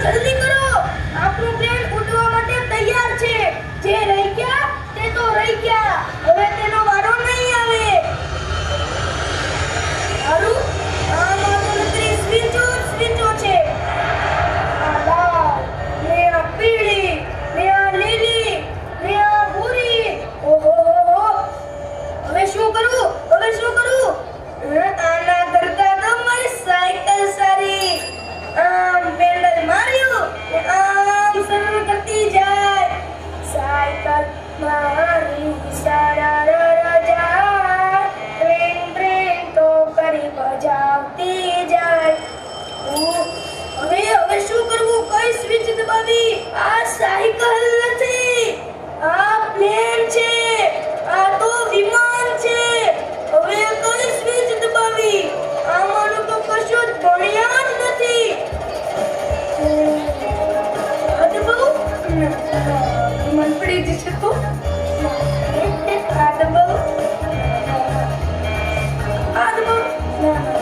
જલ્દી કરો આપણો Yeah.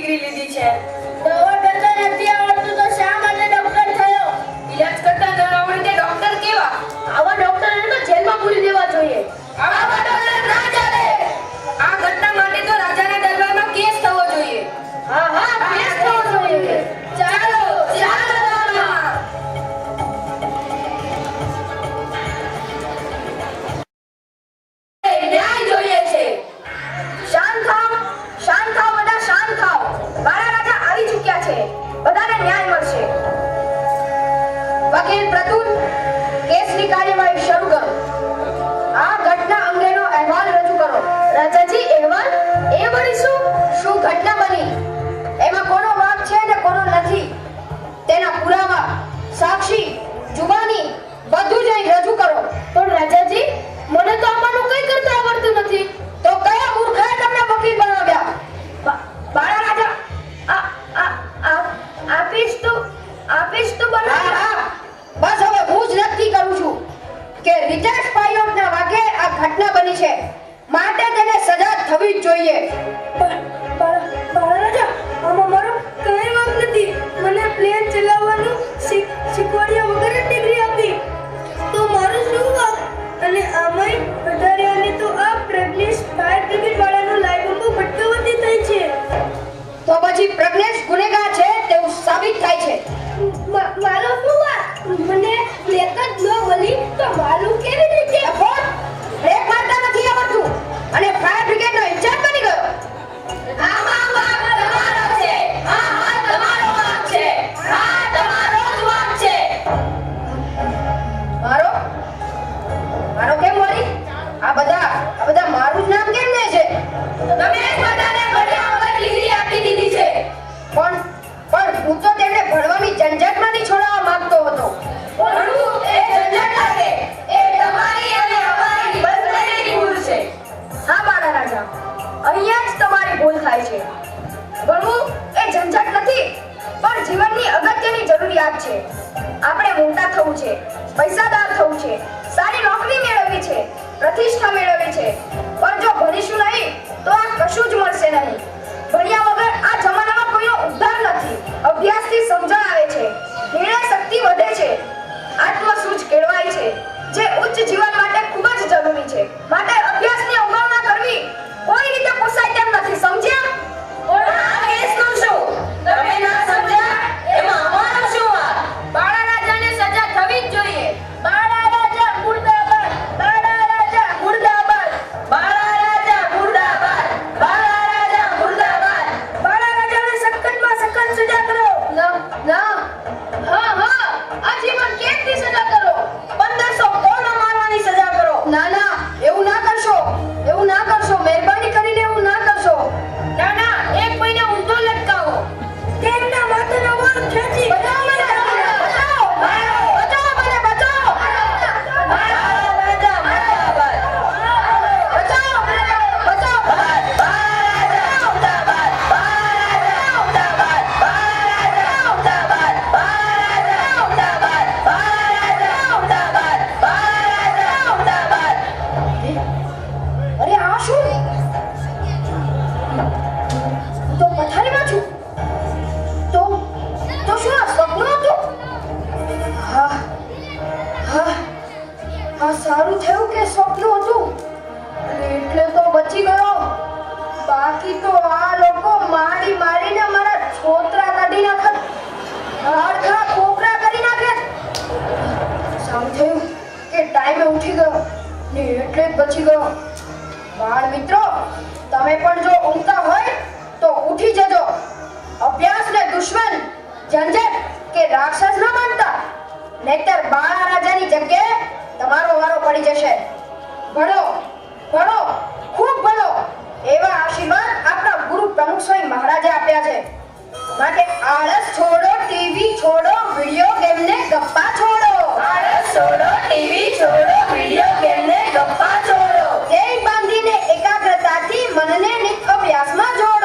игры любите? વકીલ પ્રતુલ કેસની કાર્યવાહી શરૂ કરો. આ ઘટના અંગેનો અહેવાલ રજૂ કરો. રાજાજી અહેવાલ? એ વળી શું શું ઘટના બની? એમાં કોનો વાંક છે ને કોનો નથી? તેના પુરાવા સાક્ષી જુબાની જોઈએ. રાજા આમાં મારો કઈ વાંક નથી. મને પ્લેન ચલાવવાનું શીખવાડ્યા વગર ప్రతిష్ట આ સારું થયું કે સ્વપ્ન હતું? એટલે તો બચી ગયો. બાકી તો આ લોકો મારી મારીને મારા છોતરા કાઢી નાખત હાડકા કોકરા કરી નાખે. સારું થયું કે ટાઈમે ઉઠી ગયો. ને એટલે જ બચી ગયો. બાળ મિત્રો, તમે પણ જો ઊંઘતા હોય તો ઉઠી જજો. અભ્યાસ ને દુશ્મન, ઝંઝટ કે રાક્ષસ ન માનતા. નહીતર બાળા રાજાની જગ્યાએ તમારો વારો પડી જશે. ભણો ભણો ખૂબ ભણો. એવા આશીર્વાદ આપણા ગુરુ પ્રમુખ સ્વામી મહારાજે આપ્યા છે. માટે આળસ છોડો ટીવી છોડો વિડિયો ગેમ ને ગપ્પા છોડો. આળસ છોડો ટીવી છોડો વિડિયો ગેમ ને ગપ્પા છોડો. ધ્યેય બાંધીને એકાગ્રતાથી મનને નિત્ય અભ્યાસમાં જોડો.